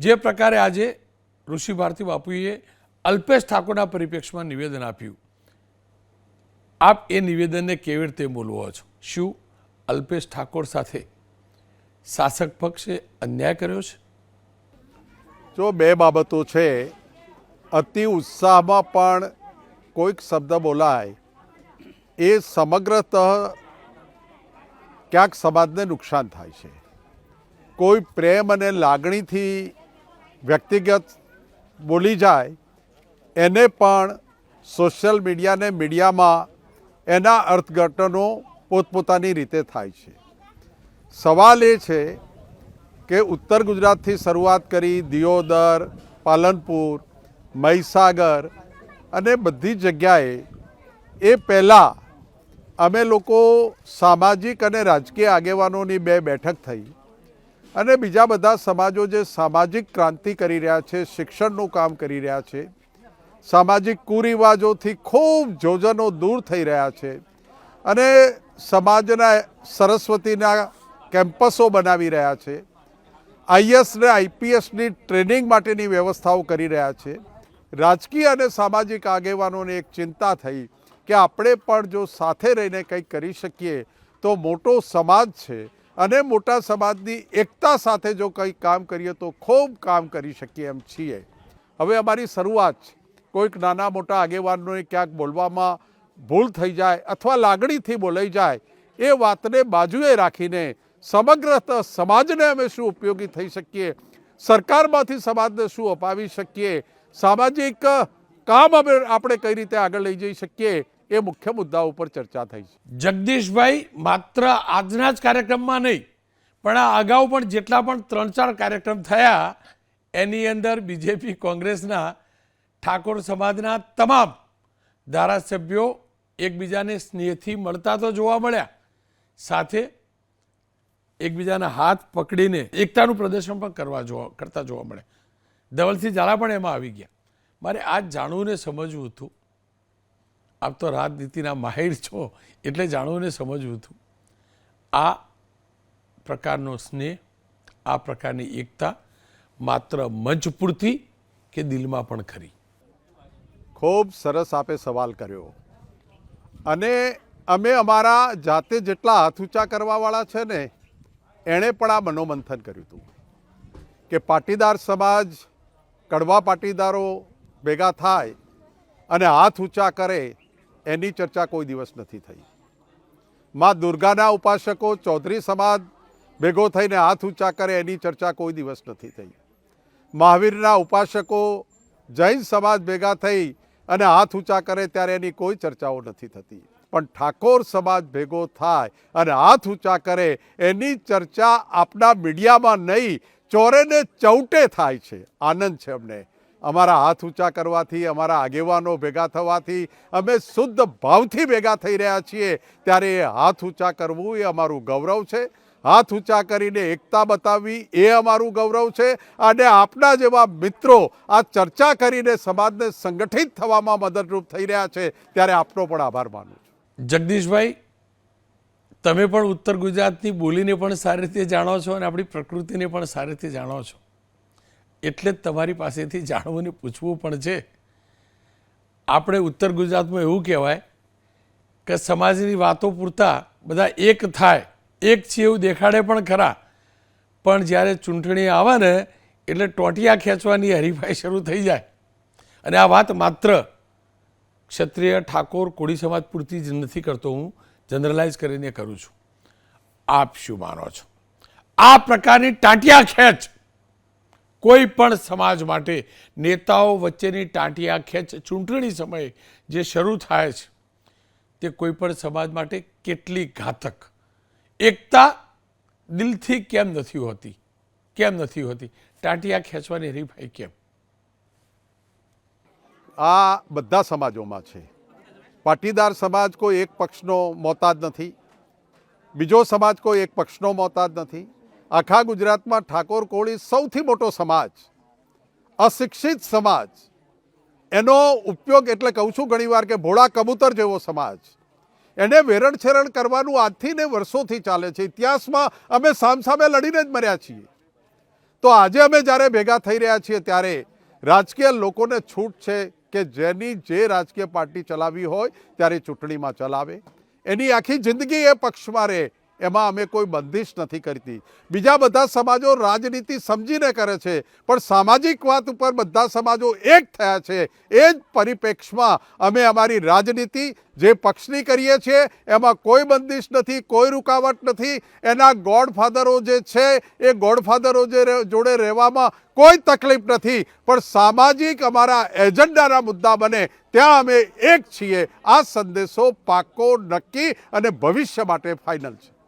જે પ્રકારે આજે ઋષિ ભારતી બાપુએ અલ્પેશ ઠાકોરના પરિપ્રેક્ષમાં નિવેદન આપ્યું. આપ એ નિવેદનને કેવી રીતે બોલવો છો? શું અલ્પેશ ઠાકોર સાથે શાસક પક્ષે અન્યાય કર્યો છે? જો બે બાબતો છે, અતિ ઉત્સાહમાં પણ કોઈક શબ્દ બોલાય, એ સમગ્રતઃ ક્યાંક સમાજને નુકસાન થાય છે. કોઈ પ્રેમ અને લાગણીથી વ્યક્તિગત બોલી જાય, એને પણ સોશિયલ મીડિયાને મીડિયામાં એના અર્થઘટનો પોતપોતાની રીતે થાય છે. સવાલ એ છે કે ઉત્તર ગુજરાતથી શરૂઆત કરી દિયોદર, પાલનપુર, મહીસાગર અને બધી જગ્યાએ એ પહેલાં અમે લોકો સામાજિક અને રાજકીય આગેવાનોની બે બેઠક થઈ. અને બીજા બધા સમાજો જે સામાજિક ક્રાંતિ કરી રહ્યા છે, શિક્ષણનું કામ કરી રહ્યા છે, સામાજિક કુરિવાજોથી ખૂબ જોજનો દૂર થઈ રહ્યા છે અને સમાજના સરસ્વતીના કેમ્પસો બનાવી રહ્યા છે, આઈએસ ને આઈપીએસની ટ્રેનિંગ માટેની વ્યવસ્થાઓ કરી રહ્યા છે. રાજકીય અને સામાજિક આગેવાનોને એક ચિંતા થઈ કે આપણે પણ જો સાથે રહીને કંઈક કરી શકીએ તો મોટો સમાજ છે અને મોટા સમાજની એકતા સાથે જો કંઈક કામ કરીએ તો ખૂબ કામ કરી શકીએ એમ છીએ. હવે અમારી શરૂઆત છે. કોઈક નાના મોટા આગેવાનોને ક્યાંક બોલવામાં ભૂલ થઈ જાય અથવા લાગણીથી બોલાઈ જાય, એ વાતને બાજુએ રાખીને સમગ્ર સમાજને અમે શું ઉપયોગી થઈ શકીએ? સરકારમાંથી સમાજને શું અપાવી શકીએ? સામાજિક કામ અમે આપણે કઈ રીતે આગળ લઈ જઈ શકીએ? એ મુખ્ય મુદ્દા ઉપર ચર્ચા થઈ છે. જગદીશભાઈ, માત્ર આજના જ કાર્યક્રમમાં નહીં, પણ આ અગાઉ પણ જેટલા પણ ત્રણ ચાર કાર્યક્રમ થયા, એની અંદર બીજેપી કોંગ્રેસના ઠાકોર સમાજના તમામ ધારાસભ્યો એકબીજાને સ્નેહથી મળતા તો જોવા મળ્યા. સાથે એકબીજાના હાથ પકડીને એકતાનું પ્રદર્શન પણ કરવા જોવા, કરતા જોવા મળે ધવલસિંહ ઝાલા પણ એમાં આવી ગયા. મારે આ જાણવું ને સમજવું હતું આપ તો રાજનીતિના માહિર છો એટલે જાણવું ને સમજવું હતું. આ પ્રકારનો સ્નેહ, આ પ્રકારની એકતા માત્ર મંચ પૂરતી કે દિલમાં પણ ખરી. ખૂબ સરસ આપે સવાલ કર્યો. અને અમે અમારા જાતે જેટલા હાથ ઊંચા કરવાવાળા છે ને, એણે પણ આ મનોમંથન કર્યું હતું. કે પાટીદાર સમાજ કડવા પાટીદારો ભેગા થાય અને હાથ ઊંચા કરે એની ચર્ચા કોઈ દિવસ નથી થઈ. માં દુર્ગાના ઉપાસકો ચૌધરી સમાજ ભેગો થઈને હાથ ઊંચા કરે એની ચર્ચા કોઈ દિવસ નથી થઈ. મહાવીરના ઉપાસકો જૈન સમાજ ભેગા થઈ અને હાથ ઊંચા કરે ત્યારે એની કોઈ ચર્ચાઓ નથી થતી. પણ ઠાકોર સમાજ ભેગો થાય અને હાથ ઊંચા કરે એની ચર્ચા આપણા મીડિયામાં નહીં ચોરે ને ચૌટે થાય છે. આનંદ છે અમને. અમારા હાથ ઊંચા કરવાથી, અમારા આગેવાનો ભેગા થવાથી, અમે શુદ્ધ ભાવથી ભેગા થઈ રહ્યા છીએ. ત્યારે એ હાથ ઊંચા કરવું એ અમારું ગૌરવ છે. હાથ ઊંચા કરીને એકતા બતાવવી એ અમારું ગૌરવ છે. અને આપના જેવા મિત્રો આ ચર્ચા કરીને સમાજને સંગઠિત થવામાં મદદરૂપ થઈ રહ્યા છે. ત્યારે આપનો પણ આભાર માનું છું. જગદીશભાઈ, તમે પણ ઉત્તર ગુજરાતની બોલીને પણ સારી રીતે જાણો છો અને આપણી પ્રકૃતિને પણ સારી રીતે જાણો છો. એટલે જ તમારી પાસેથી જાણવું ને પૂછવું પણ છે. આપણે ઉત્તર ગુજરાતમાં એવું કહેવાય કે સમાજની વાતો પૂરતા બધા એક થાય, એક છે એવું દેખાડે પણ ખરા. પણ જ્યારે ચૂંટણી આવે ને, એટલે ટોટિયા ખેંચવાની હરીફાઈ શરૂ થઈ જાય. અને આ વાત માત્ર ક્ષત્રિય ઠાકોર કોળી સમાજ પૂરતી જ નથી કરતો હું જનરલાઇઝ કરીને કરું છું. આપ શું માનો છો? આ પ્રકારની ટાંટિયા ખેંચ કોઈ પણ સમાજ માટે નેતાઓ વચ્ચેની ટાંટિયા ખેંચ ચૂંટણી સમયે જે શરૂ થાય છે, તે કોઈ પણ સમાજ માટે કેટલી ઘાતક? એકતા દિલથી કેમ નથી હોતી? કેમ નથી હોતી? ટાંટિયા ખેંચવાની હરીફાઈ કેમ? આ બધા સમાજોમાં છે. પાટીદાર સમાજ કોઈ એક પક્ષનો મોતાજ નથી. બીજો સમાજ કોઈ એક પક્ષનો મોતાજ નથી. આખા ગુજરાતમાં ઠાકોર કોળી સૌથી મોટો સમાજ, અશિક્ષિત સમાજ. એનો ઉપયોગ એટલે કહું છું ઘણીવાર કે ભોળા કબૂતર જેવો સમાજ. એને વેરણછેરણ કરવાનું આજથી ને વર્ષોથી ચાલે છે. ઇતિહાસમાં અમે સામસામે લડીને જ મર્યા છીએ. તો આજે અમે જ્યારે ભેગા થઈ રહ્યા છીએ ત્યારે રાજકીય લોકોને છૂટ છે કે જેની જે રાજકીય પાર્ટી ચલાવી હોય ત્યારે ચૂંટણીમાં ચલાવે. એની આખી જિંદગી એ પક્ષમાં રહે. એમાં અમે કોઈ બંદિશ નથી કરતી. બીજા બધા સમાજો રાજનીતિ સમજીને કરે છે, પણ સામાજિક વાત ઉપર બધા સમાજો એક થયા છે. એ જ પરિપ્રેક્ષમાં અમે અમારી રાજનીતિ જે પક્ષની કરીએ છીએ, એમાં કોઈ બંદિશ નથી, કોઈ રૂકાવટ નથી. એના ગોડફાધરો જે છે, એ ગોડફાધરો જે જોડે રહેવામાં કોઈ તકલીફ નથી. પણ સામાજિક અમારા એજન્ડાના મુદ્દા બને, ત્યાં અમે એક છીએ. આ સંદેશો પાકો નક્કી અને ભવિષ્ય માટે ફાઇનલ છે.